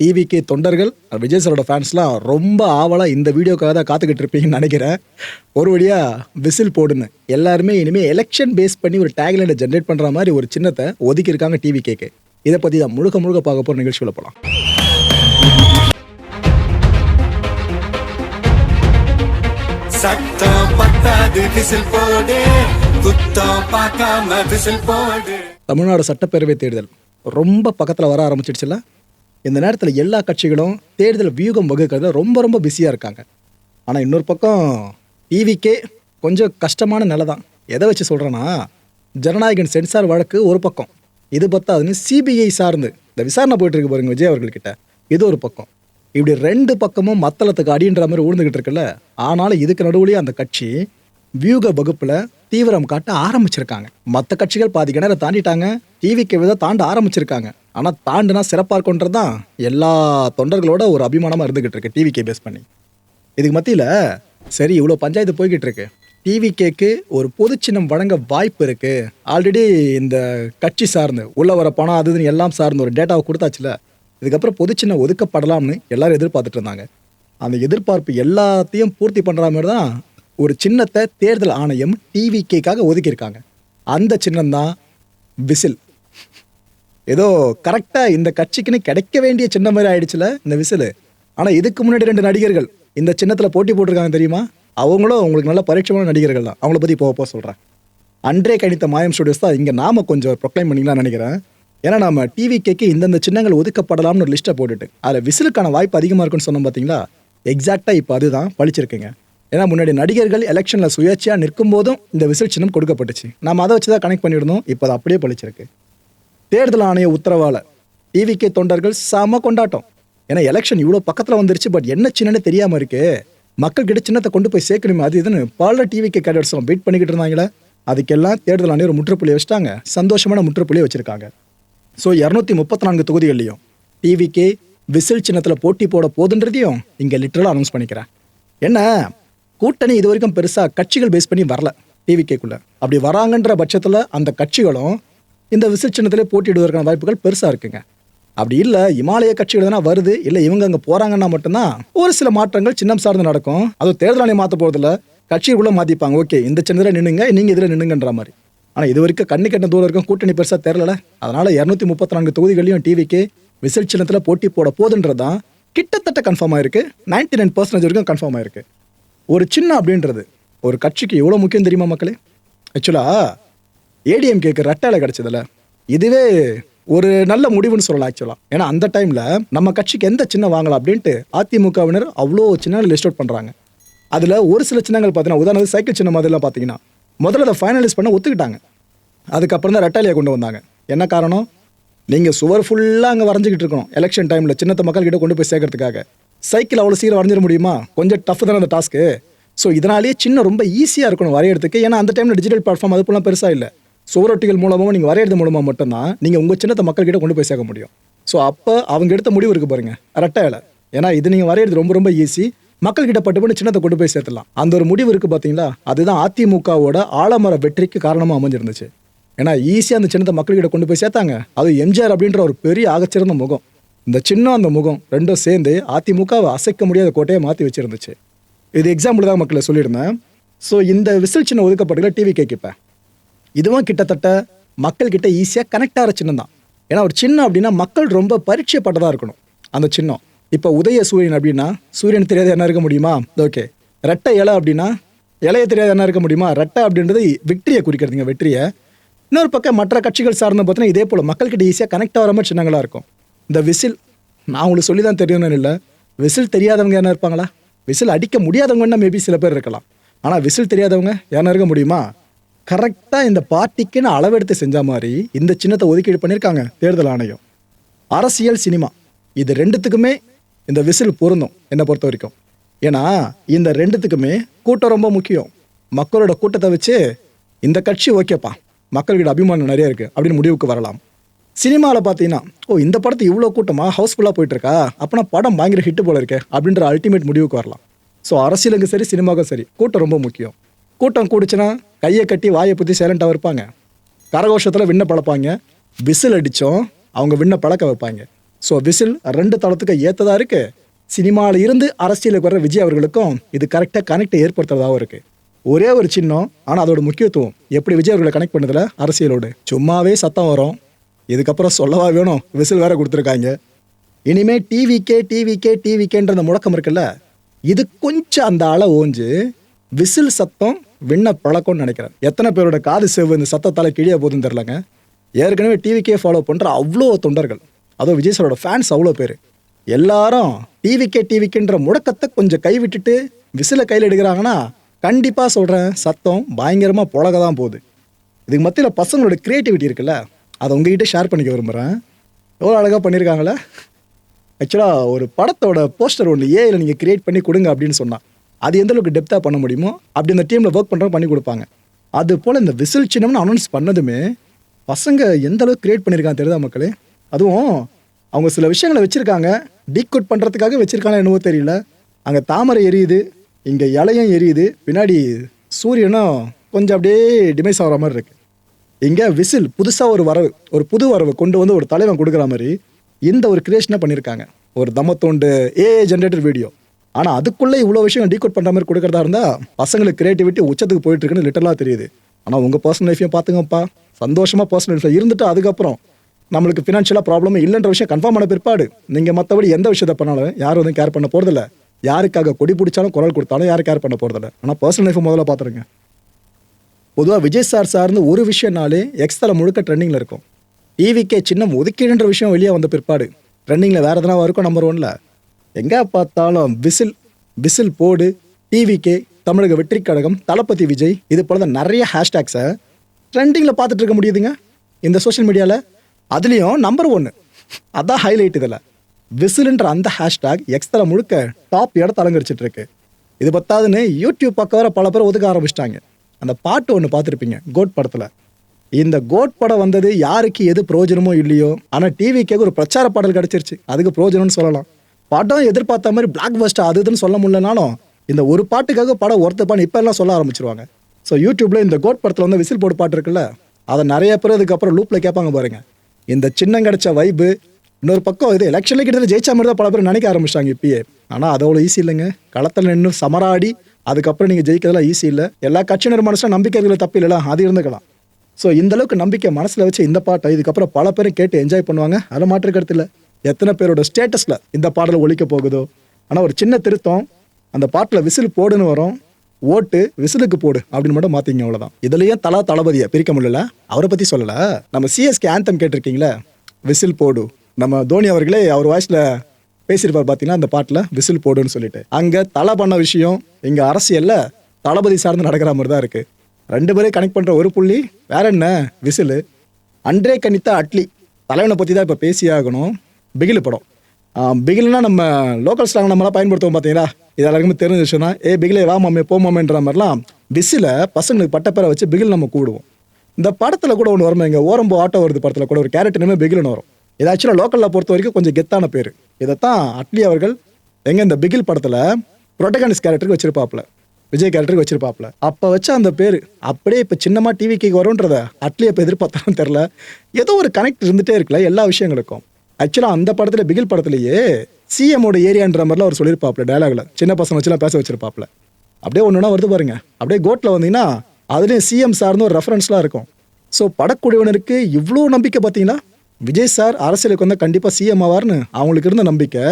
டிவிக்கு தொண்டர்கள் விஜய் சாரோட ஃபேன்ஸ்லாம் ரொம்ப ஆவலாக இந்த வீடியோக்காக தான் காத்துக்கிட்டு இருப்பீங்கன்னு நினைக்கிறேன். ஒரு வழியாக விசில் போடுன்னு. எல்லாருமே இனிமேல் எலெக்ஷன் பேஸ் பண்ணி ஒரு டேக்லைனை ஜென்ரேட் பண்ணுற மாதிரி ஒரு சின்னத்தை ஒதுக்கி இருக்காங்க டிவி கேக்கு இதை பற்றி தான் முழுக்க முழுக்க பார்க்க போகிற நிகழ்ச்சியில் போகலாம் சத்தம் பத்தாது விசில் போடு. குத்தம் பார்க்காம விசில் போடு. தமிழ்நாடு சட்டப்பேரவை தேர்தல் ரொம்ப பக்கத்தில் வர ஆரம்பிச்சிடுச்சுல இந்த நேரத்தில் எல்லா கட்சிகளும் தேர்தல் வியூகம் வகுக்கிறதுல ரொம்ப ரொம்ப பிஸியாக இருக்காங்க. ஆனால் இன்னொரு பக்கம் டிவிக்கே கொஞ்சம் கஷ்டமான நிலை தான். எதை வச்சு சொல்கிறேன்னா ஜனநாயகன் சென்சார் வழக்கு ஒரு பக்கம். இது பத்தாதுன்னு சிபிஐ சார்ந்து இந்த விசாரணை போயிட்டு இருக்கு பாருங்க விஜய் அவர்கள்கிட்ட. இது ஒரு பக்கம். இப்படி ரெண்டு பக்கமும் மத்தளத்துக்கு அடின்ற மாதிரி ஊழ்ந்துகிட்டு இருக்குல்ல. ஆனாலும் இதுக்கு நடுவுலேயே அந்த கட்சி வியூக வகுப்பில் தீவிரம் காட்ட ஆரம்பிச்சிருக்காங்க. மற்ற கட்சிகள் பாதி கிணற தாண்டிட்டாங்க. டிவிக்கு வித தாண்ட ஆரம்பிச்சிருக்காங்க. ஆனால் தாண்டுனா சிறப்பாக இருக்குன்றது தான் எல்லா தொண்டர்களோட ஒரு அபிமானமாக இருந்துகிட்டு இருக்கு டிவிக்கே பேஸ் பண்ணி. இதுக்கு மத்தியில் சரி இவ்வளோ பஞ்சாயத்து போய்கிட்டு இருக்கு. டிவி கேக்கு ஒரு பொது சின்னம் வழங்க வாய்ப்பு இருக்கு. ஆல்ரெடி இந்த கட்சி சார்ந்து உள்ள வர பணம் அது இதுன்னு எல்லாம் சார்ந்து ஒரு டேட்டாவை கொடுத்தாச்சுல. இதுக்கப்புறம் பொது சின்னம் ஒதுக்கப்படலாம்னு எல்லாரும் எதிர்பார்த்துட்டு இருந்தாங்க. அந்த எதிர்பார்ப்பு எல்லாத்தையும் பூர்த்தி பண்ணுற மாதிரி தான் ஒரு சின்னத்தை தேர்தல் ஆணையம் டிவி கேக்காக ஒதுக்கியிருக்காங்க. அந்த சின்னம் தான் விசில். ஏதோ கரெக்டாக இந்த கட்சிக்குன்னு கிடைக்க வேண்டிய சின்ன மாதிரி ஆயிடுச்சுல இந்த விசில். ஆனால் இதுக்கு முன்னாடி ரெண்டு நடிகர்கள் இந்த சின்னத்தில் போட்டி போட்டிருக்காங்க தெரியுமா? அவங்களும் உங்களுக்கு நல்ல பரிட்சமான நடிகர்கள் தான். அவங்கள பற்றி போக போக சொல்கிறேன் அன்றே கணித்த மாயம் ஸ்டுடியோஸ் தான் இங்கே நாம கொஞ்சம் ப்ரொக்ளைம் பண்ணிக்கலாம்னு நினைக்கிறேன். ஏன்னா நம்ம டிவி கேக்கு இந்தந்த சின்னங்கள் ஒதுக்கப்படலாம்னு ஒரு லிஸ்ட்டை போட்டுட்டு அதில் விசிலுக்கான வாய்ப்பு அதிகமாக இருக்குன்னு சொன்னோம் பார்த்தீங்களா எக்ஸாக்டாக இப்போ அதுதான் பழிச்சிருக்குங்க. ஏன்னா முன்னாடி நடிகர்கள் எலெக்ஷனில் சுயேட்சையாக நிற்கும் போதும் இந்த விசில் சின்னம் கொடுக்கப்பட்டுச்சு. நம்ம அதை வச்சு தான் கனெக்ட் பண்ணியிருந்தோம். இப்போ அது அப்படியே பழிச்சிருக்கு. தேர்தல் ஆணைய உத்தரவால டிவிகே தொண்டர்கள் செம கொண்டாட்டம். ஏன்னா எலெக்ஷன் இவ்வளோ பக்கத்தில் வந்துருச்சு பட் என்ன சின்னன்னு தெரியாமல் இருக்கு. மக்கள்கிட்ட சின்னத்தை கொண்டு போய் சேர்க்கணுமே அது இதுன்னு பல டிவிகே கேடட்ஸும் வெயிட் பண்ணிக்கிட்டு இருந்தாங்களே. அதுக்கெல்லாம் தேர்தல் ஆணையர் முற்றுப்புள்ளி வச்சுட்டாங்க. சந்தோஷமான முற்றுப்புள்ளி வச்சிருக்காங்க. ஸோ இரநூத்தி முப்பத்தி நான்கு தொகுதிகள்லையும் டிவிகே விசில் சின்னத்தில் போட்டி போட போதுன்றதையும் இங்கே லிட்டரலாக அனௌன்ஸ் பண்ணிக்கிறேன். என்ன? கூட்டணி இது வரைக்கும் பெருசாக கட்சிகள் பேஸ் பண்ணி வரல டிவிகேக்குள்ளே அப்படி வராங்கன்ற பட்சத்தில் அந்த கட்சிகளும் இந்த விசில் சின்னத்திலே போட்டியிடுவதற்கான வாய்ப்புகள் பெருசாக இருக்குங்க. அப்படி இல்லை இமாலய கட்சிகள் தானே வருது இல்லை இவங்க அங்கே போகிறாங்கன்னா மட்டும்தான் ஒரு சில மாற்றங்கள் சின்னம் சார்ந்து நடக்கும். அதுவும் தேர்தல் ஆணையம் மாற்ற போகிறதுல கட்சிகளுக்குள்ள மாற்றிப்பாங்க ஓகே இந்த சின்னத்தில் நின்னுங்க நீங்கள் இதில் நின்னுங்கன்ற மாதிரி. ஆனால் இது வரைக்கும் கண்ணு கட்டின தூரம் இருக்கும் கூட்டணி பெருசாக தெரில அதனால் இரநூத்தி முப்பத்தி நான்கு தொகுதிகளையும் டிவிக்கு விசில் சின்னத்தில் போட்டி போட போதுன்றதான் கிட்டத்தட்ட கன்ஃபார்ம் ஆயிருக்கு. நைன்டி நைன் பர்சன்டேஜ் வரைக்கும் கன்ஃபார்ம் ஆயிருக்கு. ஒரு சின்ன அப்படின்றது. ஒரு கட்சிக்கு எவ்வளோ முக்கியம் தெரியுமா மக்களே? ஆக்சுவலாக ஏடிஎம் கேக்கு கிடச்சதில்ல இதுவே ஒரு நல்ல முடிவுன்னு சொல்லலாம் ஆக்சுவலாக ஏன்னா அந்த டைமில் நம்ம கட்சிக்கு எந்த சின்ன வாங்கலாம் அப்படின்ட்டு அதிமுகவினர் அவ்வளோ சின்னங்கள் லிஸ்ட் அவுட் பண்ணுறாங்க அதில் ஒரு சில சின்னங்கள் பார்த்தீங்கன்னா உதாரணத்துக்கு சைக்கிள் சின்னம் மாதிரிலாம் பார்த்தீங்கன்னா முதல்ல அதை ஃபைனலைஸ் பண்ண ஒத்துக்கிட்டாங்க. அதுக்கப்புறம் தான் ரெட்டாலியை கொண்டு வந்தாங்க. என்ன காரணம்? நீங்கள் சுவர் ஃபுல்லாக அங்கே வரைஞ்சிக்கிட்டு இருக்கணும். எலெக்ஷன் டைமில் சின்னத்தை மக்கள்கிட்ட கொண்டு போய் சேர்க்கறதுக்காக. சைக்கிள் அவ்வளோ சீக்கிரம் வரைஞ்சிட முடியுமா? கொஞ்சம் டஃப் தானே அந்த டாஸ்க்கு ஸோ இதனாலேயே சின்ன ரொம்ப ஈஸியாக இருக்கணும் வரையிறதுக்கு. ஏன்னா அந்த டைமில் டிஜிட்டல் பிளாட்ஃபார்ம் அது போலாம் பெருசாக இல்லை. சுவரொட்டிகள் மூலமாக நீங்கள் வரையிறது மூலமாக மட்டும்தான் நீங்கள் உங்கள் சின்னத்தை மக்கள்கிட்ட கொண்டு போய் சேர்க்க முடியும். ஸோ அப்போ அவங்க எடுத்த முடிவு இருக்கு பாருங்க. ரெட்டை இலை ஏன்னா இது நீங்கள் வரையிறது ரொம்ப ரொம்ப ஈஸி மக்கள்கிட்ட பட்டு பண்ணி சின்னத்தை கொண்டு போய் சேர்த்துலாம் அந்த ஒரு முடிவு இருக்குது பார்த்தீங்களா அதுதான் அதிமுகவோட ஆலமர வெற்றிக்கு காரணமாக அமைஞ்சிருந்துச்சு. ஏன்னா ஈஸியாக அந்த சின்னத்தை மக்கள்கிட்ட கொண்டு போய் சேர்த்தாங்க. அது எம்ஜிஆர் அப்படின்ற ஒரு பெரிய ஆகச்சிறந்த முகம். இந்த சின்னம் அந்த முகம் ரெண்டும் சேர்ந்து அதிமுகவை அசைக்க முடியாத கோட்டையை மாற்றி வச்சுருந்துச்சு. இது எக்ஸாம்பிள் தான் மக்களை சொல்லியிருந்தேன். ஸோ இந்த விசில் சின்ன ஒதுக்கப்பட்டுள்ள டிவி கேட்கிப்பேன் இதுவும் கிட்டத்தட்ட மக்கள்கிட்ட ஈஸியாக கனெக்ட் ஆகிற சின்னம் தான். ஏன்னா ஒரு சின்னம் அப்படின்னா மக்கள் ரொம்ப பரீட்சைப்பட்டதாக இருக்கணும் அந்த சின்னம். இப்போ உதய சூரியன் அப்படின்னா சூரியன் தெரியாது என்ன இருக்க முடியுமா? ஓகே ரெட்டை இலை அப்படின்னா இலைய தெரியாத என்ன இருக்க முடியுமா? ரெட்டை அப்படின்றது வெற்றியை குறிக்கிறதுங்க வெற்றியை. இன்னொரு பக்கம் மற்ற கட்சிகள் சார்ந்த பார்த்தீங்கன்னா இதே போல் மக்கள்கிட்ட ஈஸியாக கனெக்ட் ஆகிற மாதிரி சின்னங்களாக இருக்கும். இந்த விசில் நான் உங்களுக்கு சொல்லி தான் தெரியணும்னு இல்லை விசில் தெரியாதவங்க என்ன இருப்பாங்களா? விசில் அடிக்க முடியாதவங்கன்னா மேபி சில பேர் இருக்கலாம். ஆனால் விசில் தெரியாதவங்க யாரும் இருக்க முடியுமா? கரெக்டாக இந்த பார்ட்டிக்குன்னு அளவெடுத்து செஞ்ச மாதிரி இந்த சின்னத்தை ஒதுக்கீடு பண்ணியிருக்காங்க தேர்தல் ஆணையம். அரசியல் சினிமா. இது ரெண்டுத்துக்குமே இந்த விசில் பொருந்தும் என்னை பொறுத்த வரைக்கும். ஏன்னா இந்த ரெண்டுத்துக்குமே கூட்டம் ரொம்ப முக்கியம். மக்களோட கூட்டத்தை வச்சு இந்த கட்சி ஓகேப்பா. மக்கள்கிட்ட அபிமானம் நிறைய இருக்குது அப்படின்னு முடிவுக்கு வரலாம். சினிமாவில் பார்த்தீங்கன்னா ஓ இந்த படத்தை இவ்வளோ கூட்டமாக ஹவுஸ்ஃபுல்லாக போயிட்டு இருக்கா அப்போனா படம் பயங்கர ஹிட்டு போல இருக்கே அப்படின்ற அல்டிமேட் முடிவுக்கு வரலாம். ஸோ அரசியலுக்கும் சரி சினிமாவுக்கும் சரி கூட்டம் ரொம்ப முக்கியம். கூட்டம் கூடிச்சுன்னா கையை கட்டி வாயை பற்றி சைலண்ட்டாக இருப்பாங்க கரகோஷத்தில் விண்ண பழப்பாங்க. விசில் அடித்தோம் அவங்க விண்ண பழக்க வைப்பாங்க. ஸோ விசில் ரெண்டு தளத்துக்கு ஏற்றதாக இருக்குது சினிமாவில் இருந்து அரசியலுக்கு வர விஜய் அவர்களுக்கும் இது கரெக்டாக கனெக்டை ஏற்படுத்துறதாகவும் இருக்குது ஒரே ஒரு சின்னம் ஆனால் அதோட முக்கியத்துவம் எப்படி விஜய் அவர்களை கனெக்ட் பண்ணதில்? அரசியலோடு. சும்மாவே சத்தம் வரும். இதுக்கப்புறம் சொல்லவா வேணும்? விசில் வேற கொடுத்துருக்காங்க. இனிமே டிவிக்கே டிவிக்கே டிவிக்கேன்ற அந்த முழக்கம் இருக்குல்ல இது கொஞ்சம் அந்த அள ஓஞ்சு விசில் சத்தம் விண்ண பழக்கம்னு நினைக்கிறேன். எத்தனை பேரோட காது செவ்வு இந்த சத்தத்தால் கிழிய போதுன்னு தெரிலங்க ஏற்கனவே டிவிக்கே ஃபாலோ பண்ணுற அவ்வளோ தொண்டர்கள். அதோ விஜய் சாரோட ஃபேன்ஸ் அவ்வளோ பேர். எல்லாரும் டிவிக்கே டிவிக்கேன்ற முடக்கத்தை கொஞ்சம் கைவிட்டுட்டு விசிலை கையில் எடுக்கிறாங்கன்னா கண்டிப்பாக சொல்கிறேன் சத்தம் பயங்கரமாக புழக தான் போகுது. இதுக்கு மத்தியில் பசங்களோட க்ரியேட்டிவிட்டி இருக்குல்ல அதை உங்ககிட்ட ஷேர் பண்ணிக்க விரும்புகிறேன் எவ்வளோ அழகாக பண்ணியிருக்காங்களே ஆக்சுவலாக ஒரு படத்தோட போஸ்டர் ஒன்று ஏஐயில் நீங்கள் கிரியேட் பண்ணி கொடுங்க அப்படின்னு சொன்னால் அது எந்த அளவுக்கு டெப்த்தாக பண்ண முடியுமோ அப்படி இந்த டீமில் ஒர்க் பண்ணுறவங்க பண்ணி கொடுப்பாங்க. அது போல் இந்த விசில் சின்னம்னு அனௌன்ஸ் பண்ணதுமே பசங்க எந்த அளவுக்கு கிரியேட் பண்ணியிருக்காங்க தெரியுதா மக்களே? அதுவும் அவங்க சில விஷயங்களை வச்சுருக்காங்க. டீகோட் பண்ணுறதுக்காக வச்சுருக்காங்க என்னவோ தெரியல. அங்கே தாமரை எரியுது இங்கே இலையும் எரியுது பின்னாடி சூரியனும் கொஞ்சம் அப்படியே டிமைஸ் ஆகிற மாதிரி இருக்குது இங்கே விசில் புதுசாக ஒரு வரவு ஒரு புது வரவு கொண்டு வந்து ஒரு தலைவன் கொடுக்குற மாதிரி இந்த ஒரு கிரியேஷனை பண்ணியிருக்காங்க ஒரு தமத்தோண்டு ஏஏ ஜென்ரேட்டர் வீடியோ ஆனால் அதுக்குள்ளே இவ்வளோ விஷயம் டீகோட் பண்ணுற மாதிரி கொடுக்குறதா இருந்தால் பசங்களுக்கு கிரியேட்டிவிட்டி உச்சத்துக்கு போயிட்டு இருக்குன்னு லிட்டலாக தெரியுது. ஆனால் உங்கள் பர்சனல் லைஃப்பையும் பார்த்துங்கப்பா. சந்தோஷமாக பர்சனல் லைஃப்பில் இருந்துட்டு அதுக்கப்புறம் நம்மளுக்கு ஃபினான்ஷியலாக ப்ராப்ளமே இல்லைன்ற விஷயம் கன்ஃபார்ம் ஆன பிற்பாடு நீங்கள் மற்றபடி எந்த விஷயத்தை பண்ணாலும் யாரும் வந்து கேர் பண்ண போகிறதில்ல யாருக்காக கொடி பிடிச்சாலும் குரல் கொடுத்தாலும் யாரும் கேர் பண்ண போகிறதில்ல ஆனால் பர்சனல் லைஃப்பை முதல்ல பார்த்துருங்க. பொதுவாக விஜய் சார் சார்ந்து ஒரு விஷயம்னாலே எக்ஸ்தல முழுக்க ட்ரெண்டிங்கில் இருக்கும். ஈவிகே சின்னம் ஒதுக்கீடுன்ற விஷயம் வெளியே வந்த பிற்பாடு ட்ரெண்டிங்கில் வேறு எதனா இருக்கும் நம்பர் ஒன்ல எங்கே பார்த்தாலும் விசில் விசில் போடு டிவிக்கே தமிழக வெற்றி கழகம் தளபதி விஜய் இது போல தான் நிறைய ஹேஷ்டேக்ஸை ட்ரெண்டிங்கில் பார்த்துட்டு இருக்க முடியுதுங்க. இந்த சோஷியல் மீடியாவில் அதுலேயும் நம்பர் ஒன்று அதான் ஹைலைட் இதில். விசிலுன்ற அந்த ஹேஷ்டேக் எக்ஸ்தல முழுக்க டாப் இடத்த அலங்கரிச்சிட்டு இருக்கு. இது பத்தாதுன்னு யூடியூப் பக்கம் வர பல பேர் ஒதுக்க ஆரம்பிச்சிட்டாங்க. அந்த பாட்டு ஒன்று பார்த்துருப்பீங்க கோட் படத்தில். இந்த கோட் படம் வந்தது யாருக்கு எது பிரயோஜனமோ இல்லையோ ஆனால் டிவிக்கே ஒரு பிரச்சார பாடல் கிடச்சிருச்சு. அதுக்கு பிரயோஜனம்னு சொல்லலாம். படம் எதிர்பார்த்த மாதிரி பிளாக் பஸ்ட் அது இதுன்னு சொல்ல முடியலனாலும் இந்த ஒரு பாட்டுக்காக படம் ஒருத்தப்பான்னு இப்போ எல்லாம் சொல்ல ஆரம்பிச்சிருவாங்க. ஸோ யூடியூப்ல இந்த கோட் படத்தில் வந்து விசில் போடு பாட்டு இருக்குல்ல அதை நிறைய பேர் அதுக்கப்புறம் லூப்பில் கேட்பாங்க பாருங்க. இந்த சின்னம் கிடைச்ச வைப்பு இன்னொரு பக்கம் இது எலெக்ஷனில் கிட்டத்தட்ட ஜெயிச்சா மாதிரி தான் பல பேர் நினைக்க ஆரம்பிச்சிட்டாங்க இப்பயே. ஆனால் அது அவ்வளோ ஈஸி இல்லைங்க. களத்தில் நின்று சமராடி அதுக்கப்புறம் நீங்கள் ஜெயிக்கிறதுலாம் ஈஸி இல்லை. எல்லா கட்சியினர் மனசில் நம்பிக்கை இருக்கிற தப்பு இல்லைலாம் அது இருந்துக்கலாம். ஸோ இந்த அளவுக்கு நம்பிக்கை மனசில் வச்சு இந்த பாட்டை இதுக்கப்புறம் பல பேரும் கேட்டு என்ஜாய் பண்ணுவாங்க. அதை மாற்று கருத்தில் இல்லை. எத்தனை பேரோட ஸ்டேட்டஸில் இந்த பாடல் ஒழிக்க போகுதோ. ஆனால் ஒரு சின்ன திருத்தம் அந்த பாட்டில் விசில் போடுன்னு வரும். ஓட்டு விசிலுக்கு போடு அப்படின்னு மட்டும் மாற்றிங்க அவ்வளோதான் இதுலயே தலா தளபதியை பிரிக்க முடியல. அவரை பற்றி சொல்லலை. நம்ம சிஎஸ்கே ஆந்தம் கேட்டிருக்கீங்களே? விசில் போடு. நம்ம தோனி அவர்களே அவர் வாய்ஸில் பேசியிருப்பார் பார்த்தீங்கன்னா அந்த பாட்டில் விசில் போடுன்னு சொல்லிட்டு. அங்கே தலை பண்ண விஷயம் இங்கே அரசியலில் தளபதி சார்ந்து நடக்கிற மாதிரி தான் இருக்குது ரெண்டு பேரையும் கனெக்ட் பண்ணுற ஒரு புள்ளி வேற என்ன? விசிலு. அன்றே கணித்தா அட்லி. தலைவனை பற்றி தான் இப்போ பேசியாகணும் பிகில் படம். பிகில்னா நம்ம லோக்கல் ஸ்லாங் நம்மளாம் பயன்படுத்துவோம் பார்த்தீங்களா இது எல்லாருக்குமே தெரிஞ்ச விஷயம் தான் ஏ பிகிலே வா மாமே போ மாமேன்ற மாதிரிலாம் விசில பசங்களுக்கு பட்டப்பேரை வச்சு பிகில் நம்ம கூடுவோம். இந்த படத்தில் கூட ஒன்று வருமா எங்கள் ஓரம்போ ஆட்டோ வருது படத்தில் கூட ஒரு கேரக்டர் நேமே பிகில்னு வரும். இது ஆக்சுவலாக லோக்கலில் பொறுத்த வரைக்கும் கொஞ்சம் கெத்தான பேர். இதைத்தான் அட்லி அவர்கள் எங்கே இந்த பிகில் படத்தில் புரோட்டகானிஸ் கேரக்டருக்கு வச்சிருப்பாப்ல விஜய் கேரக்டருக்கு வச்சிருப்பாப்ல அப்போ வச்ச அந்த பேர் அப்படியே இப்போ சின்னமாக டிவிக்கு வரும்ன்றத அட்லி இப்போ எதிர்பார்த்தாலும் தெரில ஏதோ ஒரு கனெக்ட் இருந்துகிட்டே இருக்குல்ல எல்லா விஷயங்களுக்கும். ஆக்சுவலாக அந்த படத்தில் பிகில் படத்துலேயே சிஎம்மோட ஏரியான்ற மாதிரிலாம் அவர் சொல்லியிருப்பாப்ல டயலாகில் சின்ன பசங்க வச்சுலாம் பேச வச்சிருப்பாப்ல அப்படியே ஒன்றுனா வருது பாருங்க. அப்படியே கோட்டில் வந்தீங்கன்னா அதுலேயும் சிஎம் சார்னு ஒரு ரெஃபரன்ஸ்லாம் இருக்கும். ஸோ படக்குழுவினருக்கு இவ்வளோ நம்பிக்கை பார்த்தீங்கன்னா விஜய் சார் அரசியலுக்கு வந்தால் கண்டிப்பாக சிஎம் ஆவார்னு அவங்களுக்கு இருந்த நம்பிக்கை.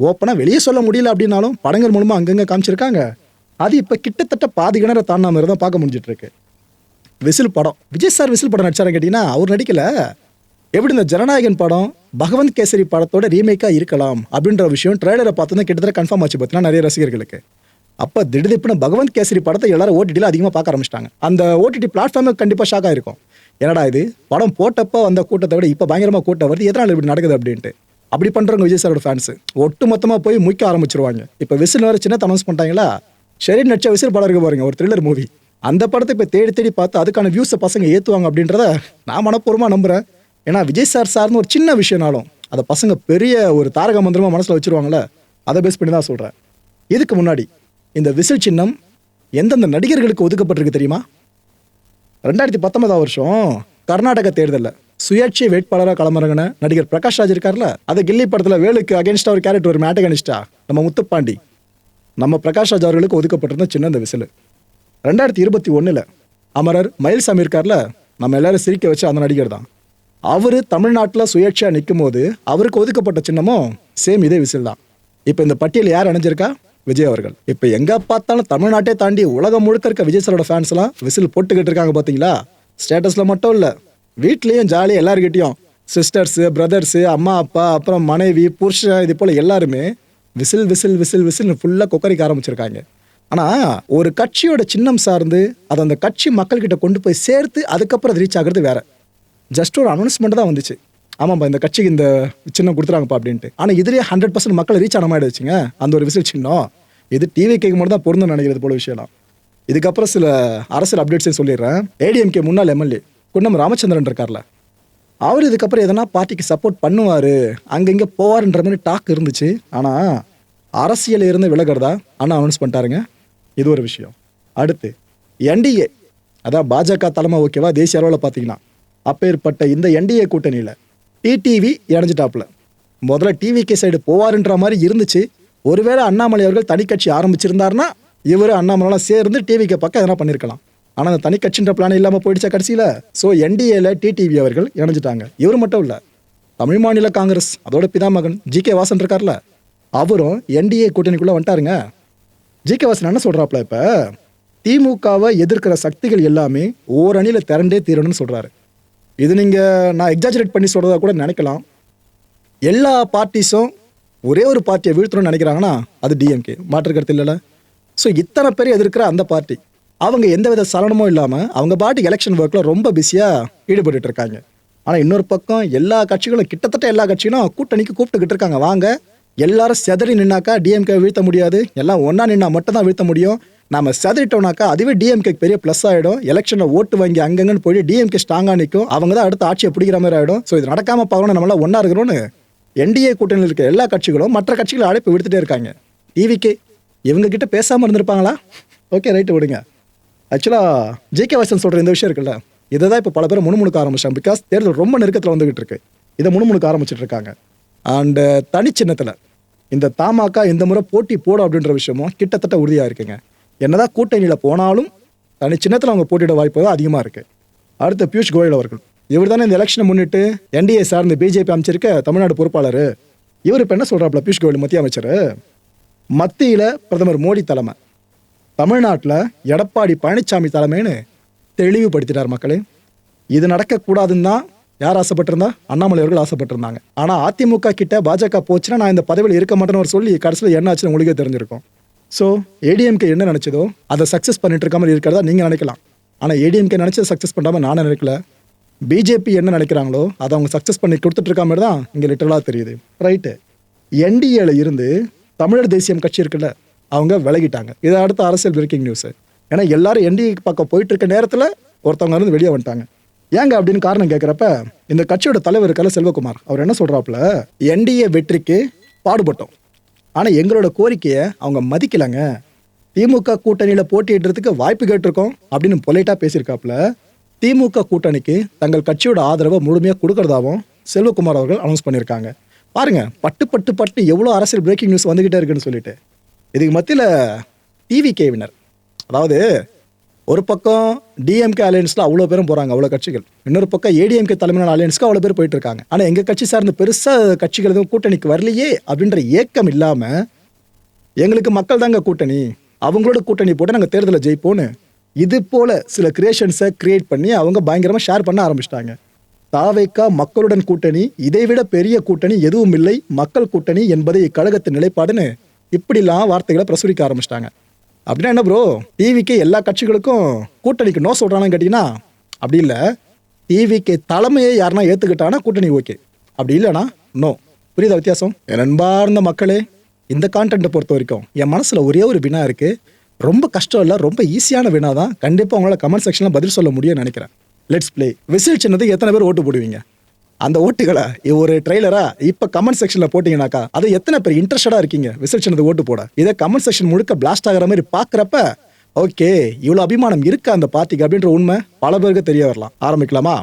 ஓப்பனாக வெளியே சொல்ல முடியல அப்படின்னாலும் படங்கள் மூலமாக அங்கங்கே காமிச்சிருக்காங்க. அது இப்போ கிட்டத்தட்ட பாதி கிணற தாண்டா மாதிரி தான் பார்க்க முடிஞ்சிட்ருக்கு. விசில் படம். விஜய் சார் விசில் படம் நடிச்சாரன்னு கேட்டிங்கன்னா அவர் நடிக்கல. எப்படி இந்த ஜனநாயகன் படம் பகவந்த் கேசரி படத்தோட ரீமேக்காக இருக்கலாம் அப்படின்ற விஷயம் ட்ரெய்லரை பார்த்து தான் கிட்டத்தட்ட கன்ஃபார்ம் ஆச்சு பார்த்தீங்கன்னா நிறைய ரசிகர்களுக்கு. அப்போ திடீர்னு பகவந்த் கேசரி படத்தை எல்லாரும் ஓடிடியில் அதிகமாக பார்க்க ஆரம்பிச்சிட்டாங்க. அந்த ஓடிடி பிளாட்ஃபார்முக்கு கண்டிப்பாக ஷாக் இருக்கும் என்னடா இது? படம் போட்டப்போ வந்த கூட்டத்தை விட இப்போ பயங்கரமாக கூட்டம் வருது. எதனால் இப்படி நடக்குது அப்படின்ட்டு. அப்படி பண்ணுறவங்க விஜய் சாரோட ஃபேன்ஸு ஒட்டு மொத்தமாக போய் முய்க்க ஆரம்பிச்சிருவாங்க. இப்போ விசில் வேறு சின்ன அனௌன்ஸ் பண்ணிட்டாங்களா? ஷெரீன் நடிச்ச விசில் படம் இருக்கு பாருங்க ஒரு த்ரில்லர் மூவி அந்த படத்தை இப்போ தேடி தேடி பார்த்து அதுக்கான வியூஸை பசங்க ஏற்றுவாங்க அப்படின்றத நான் மனப்பூர்வமாக நம்புகிறேன் ஏன்னா விஜய் சார் சார்னு ஒரு சின்ன விஷயம்னாலும் அதை பசங்க பெரிய ஒரு தாரக மந்திரமாக மனசில் வச்சிருவாங்கல்ல அதை பேஸ் பண்ணி தான் சொல்கிறேன் இதுக்கு முன்னாடி இந்த விசில் சின்னம் எந்தெந்த நடிகர்களுக்கு ஒதுக்கப்பட்டிருக்கு தெரியுமா? ரெண்டாயிரத்தி பத்தொன்பதாம் வருஷம் கர்நாடக தேர்தலில் சுயேட்சை வேட்பாளராக களமிறங்கின நடிகர் பிரகாஷ் ராஜ் இருக்கார்ல? அது கில்லி படத்தில் வேலுக்கு அகேன்ஸ்டா ஒரு கேரக்டர் ஒரு மேட்டகனிஸ்டா நம்ம முத்துப்பாண்டி. நம்ம பிரகாஷ் ராஜ் அவர்களுக்கு ஒதுக்கப்பட்டிருந்த சின்ன இந்த விசில். ரெண்டாயிரத்தி இருபத்தி ஒன்றில் அமரர் மயில்சாமி இருக்கார்ல? நம்ம எல்லாரும் சிரிக்க வச்சு அந்த நடிகர் தான். அவர் தமிழ்நாட்டில் சுயேட்சையாக நிற்கும் போது அவருக்கு ஒதுக்கப்பட்ட சின்னமும் சேம் இதே விசில் தான். இப்போ இந்த பட்டியல் யார் அணைஞ்சிருக்கா? விஜய் அவர்கள். இப்போ எங்க பார்த்தாலும் தமிழ்நாட்டே தாண்டி உலகம் முழுக்க இருக்க விஜய் சாரோட ஃபேன்ஸ் எல்லாம் விசில் போட்டுக்கிட்டு இருக்காங்க பாத்தீங்களா? ஸ்டேட்டஸ்ல மட்டும் இல்ல. வீட்லயும் ஜாலியாக எல்லாருக்கிட்டையும் சிஸ்டர்ஸ் பிரதர்ஸ் அம்மா அப்பா அப்புறம் மனைவி புருஷன் இது போல எல்லாருமே விசில் விசில் விசில் விசில் ஃபுல்லாக கொக்கரிக்க ஆரம்பிச்சிருக்காங்க. ஆனா ஒரு கட்சியோட சின்னம் சார்ந்து அதை அந்த கட்சி மக்கள்கிட்ட கொண்டு போய் சேர்த்து அதுக்கப்புறம் அது ரீச் ஆகுறது வேற. ஜஸ்ட் ஒரு அனௌன்ஸ்மெண்ட் தான் வந்துச்சு. ஆமாப்பா இந்த கட்சிக்கு இந்த சின்னம் கொடுத்துறாங்கப்பா அப்படின்ட்டு. ஆனால் இதுலேயே ஹண்ட்ரட் பர்சன்ட் மக்கள் ரீச் ஆன மாதிரி வச்சுங்க அந்த ஒரு விசில் சின்னம். இது டிவி கேட்க மட்டும் தான் பொருந்தும் நினைக்கிறது போல விஷயம்லாம். இதுக்கப்புறம் சில அரசியல் அப்டேட்ஸே சொல்லிடுறேன். ஏடிஎம்கே முன்னாள் எம்எல்ஏ குன்னம் ராமச்சந்திரன் இருக்கார்ல. அவர் இதுக்கப்புறம் எதனா பார்ட்டிக்கு சப்போர்ட் பண்ணுவார் அங்கங்கே போவார்ன்ற மாதிரி டாக் இருந்துச்சு. ஆனால் அரசியல் இருந்து விலகிறதா ஆனால் அனௌன்ஸ் பண்ணிட்டாருங்க. இது ஒரு விஷயம். அடுத்து என்டிஏ அதான் பாஜக தலைமை ஓகேவா? தேசிய அளவில் பார்த்தீங்கன்னா அப்பேற்பட்ட இந்த என்டிஏ கூட்டணியில் டிடிவி இணைஞ்சிட்டாப்புல. முதல்ல டிவிகே சைடு போவாருன்ற மாதிரி இருந்துச்சு. ஒருவேளை அண்ணாமலை அவர்கள் தனி கட்சி ஆரம்பிச்சிருந்தாருன்னா இவர் அண்ணாமலைலாம் சேர்ந்து டிவிக்கு பக்கம் எதனா பண்ணியிருக்கலாம் ஆனால் அந்த தனி கட்சின்ற பிளான் இல்லாமல் போயிடுச்சா கடைசியில்? ஸோ என்டிஏல டிடிவி அவர்கள் இணைஞ்சிட்டாங்க. இவர் மட்டும் இல்லை தமிழ் மாநில காங்கிரஸ் அதோட பிதாமகன் ஜி கே வாசன் இருக்கார்ல அவரும் என்டிஏ கூட்டணிக்குள்ளே வந்துட்டாருங்க. ஜி கே வாசன் என்ன சொல்கிறாப்புல இப்போ? திமுகவை எதிர்க்கிற சக்திகள் எல்லாமே ஓரணியில் திரண்டே தீரணும்னு சொல்கிறாரு இது நீங்கள் நான் எக்ஸாஜரேட் பண்ணி சொல்கிறதா கூட நினைக்கலாம். எல்லா பார்ட்டிஸும் ஒரே ஒரு பார்ட்டியை வீழ்த்தணும்னு நினைக்கிறாங்கன்னா அது டிஎம்கே மாற்று கருத்து இல்லைல்ல. ஸோ இத்தனை பேர் எதிர்க்கிற அந்த பார்ட்டி அவங்க எந்த வித சலனமும் இல்லாமல் அவங்க பாட்டி எலெக்ஷன் ஒர்க்கில் ரொம்ப பிஸியாக ஈடுபட்டு இருக்காங்க. ஆனால் இன்னொரு பக்கம் எல்லா கட்சிகளும் கிட்டத்தட்ட எல்லா கட்சிகளும் கூட்டணிக்கு கூப்பிட்டுக்கிட்டு இருக்காங்க. வாங்க எல்லாரும் செதறி நின்னாக்கா டிஎம்கே வீழ்த்த முடியாது. எல்லாம் ஒன்றா நின்னா மட்டும்தான் வீழ்த்த முடியும். நம்ம செதறிட்டோம்னாக்கா அதுவே டிஎம்கே பெரிய ப்ளஸ் ஆகிடும் எலெக்ஷனில் ஓட்டு வாங்கி அங்கங்கன்னு போய் டிஎம்கே ஸ்ட்ராங்காக நிற்கும் அவங்க தான் அடுத்த ஆட்சியை பிடிக்கிற மாதிரி ஆகிடும் ஸோ இது நடக்காமல் பார்க்கணும் நம்மளாம் ஒன்றா இருக்கிறோன்னு என்டிஏ கூட்டணியில் இருக்க எல்லா கட்சிகளும் மற்ற கட்சிகளை அழைப்பு விடுத்துட்டே இருக்காங்க. டிவிக்கு இவங்க கிட்ட பேசாமல் இருந்திருப்பாங்களா? ஓகே ரைட்டு விடுங்க. ஆக்சுவலாக ஜிகே வாசன் சொல்கிற இந்த விஷயம் இருக்குல்ல. இதை தான் இப்போ பல பேர் முணுமுணுக்க ஆரம்பிச்சாங்க. பிகாஸ் தேர்தல் ரொம்ப நெருக்கத்தில் வந்துகிட்டு இருக்கு. இதை முணுமுணுக்க ஆரம்பிச்சிட்டு இருக்காங்க. அண்டு தனிச்சின்னத்தில் இந்த தாமாக்கா இந்த முறை போட்டி போடும் அப்படின்ற விஷயமும் கிட்டத்தட்ட உறுதியாக இருக்குங்க. என்னதான் கூட்டணியில் போனாலும் தனி சின்னத்தில் அவங்க போட்டியிட வாய்ப்பு தான் அதிகமாக இருக்குது அடுத்து பியூஷ் கோயல் அவர்கள். இவர் தானே இந்த எலெக்ஷனை முன்னிட்டு என்டிஏ சார்ந்த பிஜேபி அமைச்சிருக்க தமிழ்நாடு பொறுப்பாளர். இவர் இப்போ என்ன சொல்கிறாப்புல பியூஷ் கோயல் மத்திய அமைச்சர்? மத்தியில் பிரதமர் மோடி தலைமை. தமிழ்நாட்டில் எடப்பாடி பழனிசாமி தலைமைன்னு தெளிவுபடுத்திட்டார் மக்களே. இது நடக்கக்கூடாதுன்னு தான் யார் ஆசைப்பட்டிருந்தா? அண்ணாமலை அவர்கள் ஆசைப்பட்டிருந்தாங்க. ஆனால் அதிமுக கிட்ட பாஜக போச்சுன்னா நான் இந்த பதவியில் இருக்க மாட்டேன்னு அவர் சொல்லி கடைசியில் என்ன ஆச்சுன்னு உங்களுக்கே தெரிஞ்சிருக்கும். ஸோ ஏடிஎம்கே என்ன நினச்சதோ அதை சக்ஸஸ் பண்ணிட்டு இருக்க மாதிரி இருக்கிறதா நீங்கள் நினைக்கலாம். ஆனால் ஏடிஎம்கே நினச்சதை சக்ஸஸ் பண்ணாமல் நான் நினைக்கல. பிஜேபி என்ன நினைக்கிறாங்களோ அதை அவங்க சக்ஸஸ் பண்ணி கொடுத்துட்டு இருக்க மாதிரி தான் இங்கே லிட்டரலாக தெரியுது. ரைட்டு என்டிஏல இருந்து தமிழர் தேசியம் கட்சி இருக்குல்ல அவங்க விலகிட்டாங்க. இதை அடுத்த அரசியல் பிரேக்கிங் நியூஸு ஏன்னா எல்லாரும் என்டிஏ பக்கம் போயிட்டு இருக்க நேரத்தில் ஒருத்தவங்க இருந்து வெளியே வந்துட்டாங்க. ஏங்க அப்படின்னு காரணம் கேட்குறப்ப இந்த கட்சியோட தலைவர் இருக்கல செல்வகுமார் அவர் என்ன சொல்கிறாப்புல என்டிஏ வெற்றிக்கு பாடுபட்டோம். ஆனால் எங்களோட கோரிக்கையை அவங்க மதிக்கலைங்க. திமுக கூட்டணியில் போட்டியிடுறதுக்கு வாய்ப்பு கேட்டிருக்கோம் அப்படின்னு பொலைட்டாக பேசியிருக்காப்புல. திமுக கூட்டணிக்கு தங்கள் கட்சியோட ஆதரவை முழுமையாக கொடுக்கறதாகவும் செல்வகுமார் அவர்கள் அனௌன்ஸ் பண்ணியிருக்காங்க. பாருங்க பட்டு பட்டு பட்டு எவ்வளோ அரசியல் பிரேக்கிங் நியூஸ் வந்துகிட்டே இருக்குன்னு சொல்லிட்டு. இதுக்கு மத்தியில் டிவி கேவினர் அதாவது ஒரு பக்கம் டிஎம்கே அலையன்ஸில் அவ்வளோ பேரும் போகிறாங்க அவ்வளோ கட்சிகள். இன்னொரு பக்கம் ஏடிஎம்கே தலைமையான அலையன்ஸ்க்கு அவ்வளோ பேர் போயிட்டு இருக்காங்க. ஆனால் எங்கள் கட்சி சார்ந்த பெருசாக கட்சிகள் எதுவும் கூட்டணிக்கு வரலையே அப்படின்ற ஏக்கம் இல்லாமல் எங்களுக்கு மக்கள் தாங்க கூட்டணி. அவங்களோட கூட்டணி போட்டு நாங்கள் தேர்தலில் ஜெயிப்போன்னு இது போல சில கிரியேஷன்ஸை கிரியேட் பண்ணி அவங்க பயங்கரமாக ஷேர் பண்ண ஆரம்பிச்சிட்டாங்க. தாவேக்கா மக்களுடன் கூட்டணி இதைவிட பெரிய கூட்டணி எதுவும் இல்லை. மக்கள் கூட்டணி என்பதை இக்கழகத்தின் நிலைப்பாடுன்னு இப்படிலாம் வார்த்தைகளை பிரசுரிக்க ஆரம்பிச்சிட்டாங்க. அப்படின்னா என்ன ப்ரோ டிவிக்கு எல்லா கட்சிகளுக்கும் கூட்டணிக்கு நோ சொல்கிறானான்னு கேட்டிங்கன்னா அப்படி இல்லை. டிவிக்கு தலைமையை யாருன்னா ஏற்றுக்கிட்டானா கூட்டணி ஓகே அப்படி இல்லைனா நோ புரியுதா வித்தியாசம்? நண்பார்ந்த மக்களே இந்த கான்டென்ட்டை பொறுத்த வரைக்கும் என் மனசில் ஒரே ஒரு வினா இருக்குது ரொம்ப கஷ்டம் இல்லை ரொம்ப ஈஸியான வினா தான். கண்டிப்பாக உங்களால் கமெண்ட் செக்ஷனில் பதில் சொல்ல முடியும்னு நினைக்கிறேன். லெட்ஸ் பிளே விசில் சின்னதுக்கு எத்தனை பேர் ஓட்டு போடுவீங்க? அந்த ஓட்டுகளை ஒரு ட்ரெய்லரா இப்போ கமெண்ட் செக்ஷனில் போட்டிங்கனாக்கா அது எத்தனை பேர் இன்ட்ரெஸ்டடா இருக்கீங்க? விசர்ச்சனது ஓட்டு போட. இதை கமெண்ட் செக்ஷன் முழுக்க பிளாஸ்ட் ஆகிற மாதிரி பார்க்குறப்ப ஓகே இவ்வளோ அபிமானம் இருக்கு அந்த பார்ட்டிக்கு அப்படின்ற உண்மை பல பேருக்கு தெரிய வரலாம். ஆரம்பிக்கலாமா?